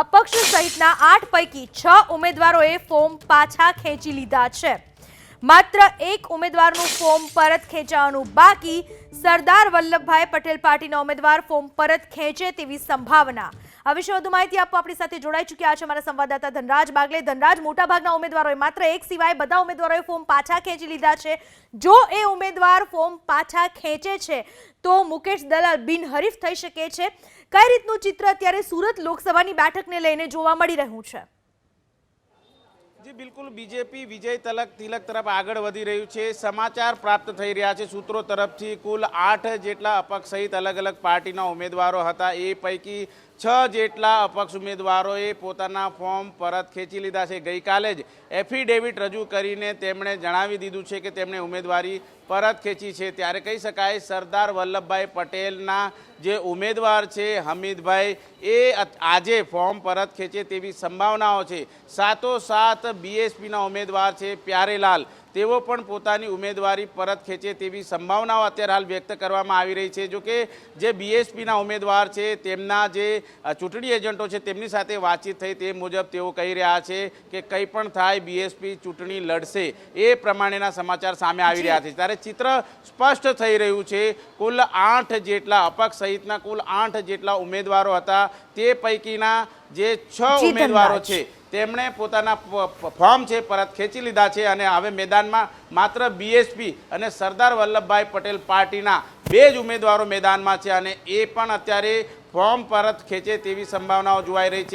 અપક્ષ સહિતના આઠ પૈકી છ ઉમેદવારોએ ફોર્મ પાછા ખેંચી લીધા છે. માત્ર એક ઉમેદવારનું ફોર્મ પરત ખેંચાવાનું બાકી સરદાર વલ્લભભાઈ પટેલ પાર્ટીના ઉમેદવાર ફોર્મ પરત ખેંચે તેવી સંભાવના. આ વિશે વધુ માહિતી આપવા આપણી સાથે જોડાઈ ચૂક્યા છે અમારા સંવાદદાતા ધનરાજ બાગલે. ધનરાજ, મોટાભાગના ઉમેદવારોએ માત્ર એક સિવાય બધા ઉમેદવારોએ ફોર્મ પાછા ખેંચી લીધા છે. જો એ ઉમેદવાર ફોર્મ પાછા ખેંચે છે, તો મુકેશ દલાલ બિનહરીફ થઈ શકે છે. કઈ રીતનું ચિત્ર અત્યારે સુરત લોકસભાની બેઠકને લઈને જોવા મળી રહ્યું છે? જી, બિલકુલ. બીજેપી, વિજય તલક, તિલક તરફ આગળ વધી રહ્યું છે. સમાચાર પ્રાપ્ત થઈ રહ્યા છે સૂત્રો તરફથી. કુલ આઠ જેટલા અપક્ષ સહિત અલગ અલગ પાર્ટીના ઉમેદવારો હતા. એ પૈકી છ જેટલા અપક્ષ ઉમેદવારોએ પોતાના ફોર્મ પરત ખેંચી લીધા છે. ગઈકાલે જ એફિડેવિટ રજૂ કરીને તેમણે જણાવી દીધું છે કે તેમણે ઉમેદવારી પરત ખેંચી છે. ત્યારે કહી શકાય સરદાર વલ્લભભાઈ પટેલના જે ઉમેદવાર છે હમીદભાઈ, એ આજે ફોર્મ પરત ખેંચે તેવી સંભાવનાઓ છે. સાતો સાત બીએસપીના ઉમેદવાર છે પ્યારેલાલ. તેઓ પણ પોતાની ઉમેદવારી પરત ખેંચે તેવી સંભાવનાઓ અત્યારે હાલ વ્યક્ત કરવામાં આવી રહી છે. જો કે જે બીએસપીના ઉમેદવાર છે તેમના જે ચૂંટણી એજન્ટો છે તેમની સાથે વાતચીત થઈ તે મુજબ તેઓ કહી રહ્યા છે કે કંઈ પણ થાય બીએસપી ચૂંટણી લડશે એ પ્રમાણેના સમાચાર સામે આવી રહ્યા છે. ત્યારે ચિત્ર સ્પષ્ટ થઈ રહ્યું છે કુલ આઠ જેટલા અપક્ષ સહિતના કુલ આઠ જેટલા ઉમેદવારો હતા તે પૈકીના જે છ ઉમેદવારો છે તેમણે પોતાના ફોર્મ છે, પરત ખેંચી લીધા છે અને હવે મેદાનમાં માત્ર બીએસપી અને સરદાર વલ્લભભાઈ પટેલ પાર્ટીના બે જ ઉમેદવારો મેદાનમાં છે અને એ પણ અત્યારે ફોર્મ પરત ખેંચે તેવી સંભાવનાઓ જોવાઈ રહી છે.